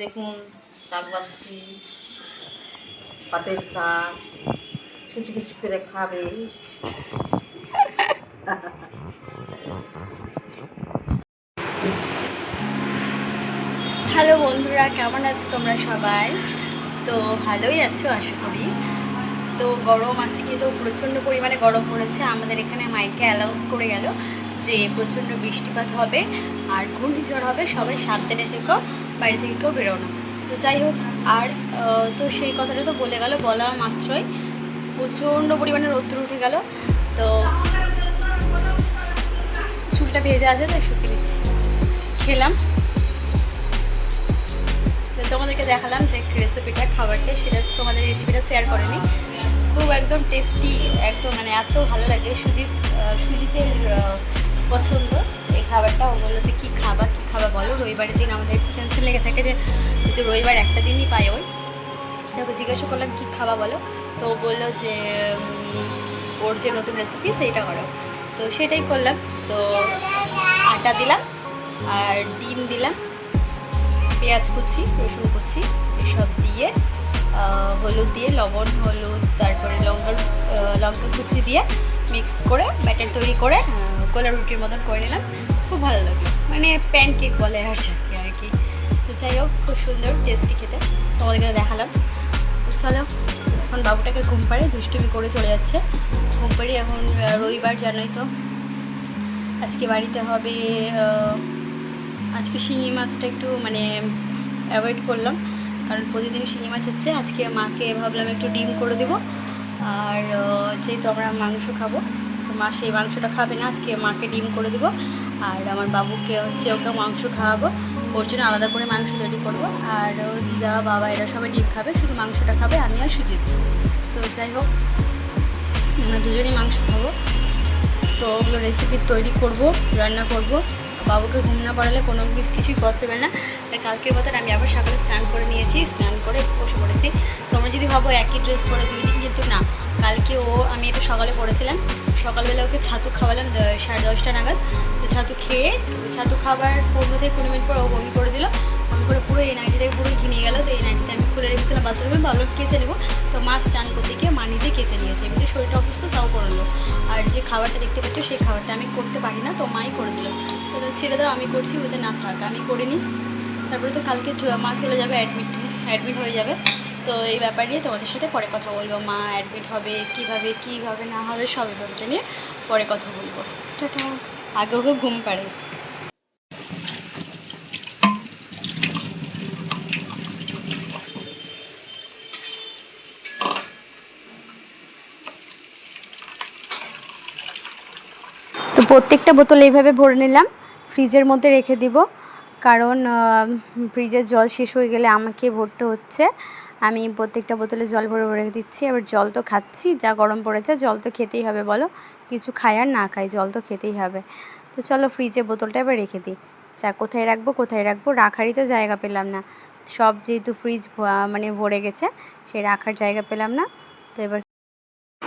শাক বাসছি পাটের শাক কিছু কিছু করে খাবে। হ্যালো বন্ধুরা, কেমন আছো তোমরা সবাই? তো ভালোই আছো, আশা করি। তো গরম, আজকে তো প্রচণ্ড পরিমাণে গরম পড়েছে। আমাদের এখানে মাইকে অ্যালাউন্স করে গেল যে প্রচণ্ড বৃষ্টিপাত হবে আর ঘূর্ণিঝড় হবে। সবাই সাবধানে থেকেও বাড়ি থেকে কেউ বেরো না তো যাই হোক, আর তো সেই কথাটা তো বলে গেল, বলা মাত্রই। প্রচণ্ড পরিমাণে রৌদ্র উঠে গেল। তো চুলটা ভেজে আছে তো শুকিয়ে দিচ্ছি খেলাম। তো তোমাদেরকে দেখালাম যে রেসিপিটা খাবারটা, সেটা তোমাদের রেসিপিটা শেয়ার করেনি খুব একদম টেস্টি একদম মানে এত ভালো লাগে। সুজিত সুজিতের বলো রবিবারের দিন আমাদের টেনশন লেগে থাকে যে যেহেতু রবিবার একটা দিনই পাই ওই। ওকে জিজ্ঞাসা করলাম, কী খাবা বলো? তো বলল যে ওর যে নতুন রেসিপি সেইটা করো। তো সেটাই করলাম। তো আটা দিলাম আর ডিম দিলাম, পেঁয়াজ কুচি, রসুন কুচি, এসব দিয়ে হলুদ দিয়ে লবণ হলুদ তারপরে লঙ্কা আহ, লঙ্কা কুচি দিয়ে মিক্স করে ব্যাটার তৈরি করে গোলা রুটির মতন করে নিলাম। খুব ভালো লাগল। মানে প্যান কেক বলে আর কি আর কি। তো যাই হোক খুব সুন্দর টেস্টি খেতে। তোমাদেরকে দেখালাম। চলো এখন বাবুটাকে ঘুম পাড়ে দুষ্টুমি করে চলে যাচ্ছে। ঘুম পাড়ি এখন রবিবার জানোই তো। আজকে বাড়িতে হবে আজকে শিঙি মাছটা একটু মানে অ্যাভয়েড করলাম। কারণ প্রতিদিন শিঙি মাছ হচ্ছে আজকে মাকে ভাবলাম একটু ডিম করে দেবো। আর যেহেতু আমরা মাংস খাব, তো মা সেই মাংসটা খাবে না, আজকে মাকে ডিম করে দেবো। আর আমার বাবুকে হচ্ছে ওকে মাংস খাওয়াবো। ওর জন্য আলাদা করে মাংস তৈরি করব। আর দিদা, বাবা এরা সবাই ডিম খাবে, শুধু মাংসটা খাবে, আমি আর সুজিত। তো যাই হোক দুজনেই মাংস খাব। তো ওগুলো রেসিপি তৈরি করব, রান্না করব। বাবুকে ঘুম না পড়ালে কোনো কিছু- কিছুই পসিবল না। তাই কালকের মতন আমি আবার সকালে স্নান করে নিয়েছি, স্নান করে বসে পড়েছি। তোমরা যদি ভাবো একই ড্রেস পরে দুই দিন কিন্তু না, কালকে ও, আমি এটা সকালে পড়েছিলাম। সকালবেলা ওকে ছাতু খাওয়ালাম সাড়ে দশটা নাগাদ। তো ছাতু খেয়ে, ছাতু খাবার পনেরো থেকে কুড়ি মিনিট পর ও বমি করে দিল। করে পুরো এই নাইটিটাকে পুরো কিনে গেল। তো এই নাইটিটা আমি খুলে রেখেছিলাম বাথরুমে ভাবলাম কেচে নেব? তো মা স্নান করতে গিয়ে মা নিজে কেচে নিয়েছে। এমনি শরীরটা অসুস্থ তাও করল। আর যে খাবারটা দেখতে পাচ্ছ সেই খাবারটা আমি করতে পারি না তো মাই করে দিল। তো ছেড়ে দাও আমি করছি। বলছে না থাক আমি করিনি। তারপরে তো কালকে মা চলে যাবে অ্যাডমিট অ্যাডমিট হয়ে যাবে। তো এই ব্যাপার নিয়ে তোমাদের সাথে পরে কথা বলব। মা অ্যাডমিট হবে কীভাবে কী হবে না হবে সব ব্যাপারটা নিয়ে পরে কথা বলব। টাটা। আগে ওকে ঘুম পাড়ে প্রত্যেকটা বোতল এইভাবে ভরে নিলাম। ফ্রিজের মধ্যে রেখে দিব। কারণ ফ্রিজের জল শেষ হয়ে গেলে আমাকে ভরতে হচ্ছে। আমি প্রত্যেকটা বোতলে জল ভরে ভরে দিচ্ছি। এবার জল তো খাচ্ছি, যা গরম পড়েছে জল তো খেতেই হবে বলো। কিছু খাই আর না খাই, জল তো খেতেই হবে। তো চলো ফ্রিজে বোতলটা এবার রেখে দিই। যা কোথায় রাখব কোথায় রাখব, রাখারই তো জায়গা পেলাম না। সব যেহেতু ফ্রিজ মানে ভরে গেছে, সেই রাখার জায়গা পেলাম না। তো এবার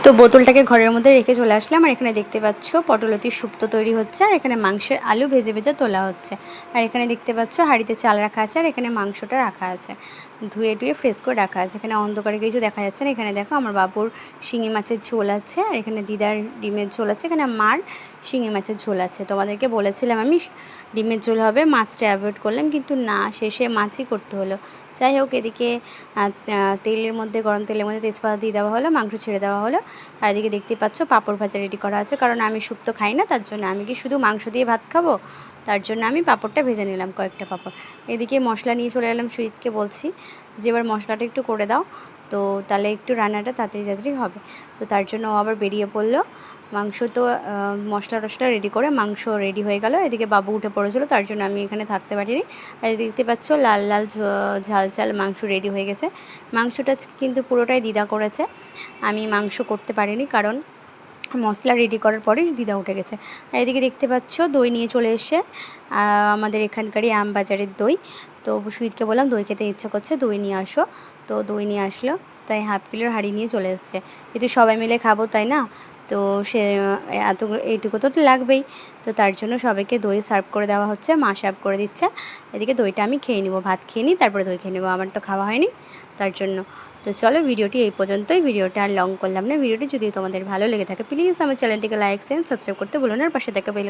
তো বোতলটাকে ঘরের মধ্যে রেখে চলে আসলাম, আর এখানে দেখতে পাচ্ছ পটলতির শুক্তো তৈরি হচ্ছে, আর এখানে মাংসের আলু ভেজে ভেজে তোলা হচ্ছে। আর এখানে দেখতে পাচ্ছ হাঁড়িতে চাল রাখা আছে, আর এখানে মাংসটা রাখা আছে। ধুয়ে টুয়ে ফ্রেশ করে রাখা আছে। এখানে অন্ধকারে কিছু দেখা যাচ্ছে না। এখানে দেখো আমার বাবুর শিঙি মাছের ঝোল আছে, আর এখানে দিদার ডিমের ঝোল আছে। এখানে মার শিঙি মাছের ঝোল আছে। তোমাদেরকে বলেছিলাম আমি, ডিমের ঝোল হবে, মাছটা অ্যাভয়েড করলাম, কিন্তু না, শেষে মাছই করতে হলো। যাই হোক, এদিকে তেলের মধ্যে, গরম তেলের মধ্যে তেজপাতা দিয়ে দেওয়া হলো, মাংস ছেড়ে দেওয়া হলো। আর এদিকে দেখতে পাচ্ছ, পাঁপড় ভাজা রেডি করা আছে, কারণ আমি শুক্তো খাই না, তার জন্য আমি কি শুধু মাংস দিয়ে ভাত খাব? তার জন্য আমি পাঁপড়টা ভেজে নিলাম, কয়েকটা পাঁপড়। এদিকে মশলা নিয়ে চলে এলাম সুইটকে বলছি, যে এবার মশলাটা একটু করে দাও। তো তাহলে একটু রান্নাটা তাড়াতাড়ি তাড়াতাড়ি হবে। তো তার জন্য ও আবার বেরিয়ে পড়ল। মাংস তো মশলা টশলা রেডি করে মাংস রেডি হয়ে গেল। এদিকে বাবু উঠে পড়েছিল, তার জন্য আমি এখানে থাকতে পারিনি। আর দেখতে পাচ্ছ, লাল লাল ঝাল ঝাল মাংস রেডি হয়ে গেছে। মাংসটা কিন্তু পুরোটাই দিদা করেছে। আমি মাংস করতে পারিনি কারণ মশলা রেডি করার পরেই দিদা উঠে গেছে। আর এদিকে দেখতে পাচ্ছ, দই নিয়ে চলে এসে আমাদের এখানকারই আম বাজারের দই। তো সুইটকে বললাম, দই খেতে ইচ্ছা করছে, দই নিয়ে আসো। তো দই নিয়ে আসলো। তাই হাফ কিলোর হাঁড়ি নিয়ে চলে এসছে। কিন্তু সবাই মিলে খাব, তাই না? তো সে এত এইটুকু তো লাগবেই। তো তার জন্য সবাইকে দই সার্ভ করে দেওয়া হচ্ছে, মা সার্ভ করে দিচ্ছে। এদিকে দইটা আমি খেয়ে নিবো, ভাত খেয়ে নিই, তারপরে দই খেয়ে নেব। আমার তো খাওয়া হয়নি তার জন্য। তো চলো ভিডিওটি এই পর্যন্তই। ভিডিওটা আর লং করলাম না। ভিডিওটি যদি তোমাদের ভালো লেগে থাকে প্লিজ আমার চ্যানেলটিকে লাইক সেন সাবস্ক্রাইব করতে বলুন আর পাশে দেখা বেল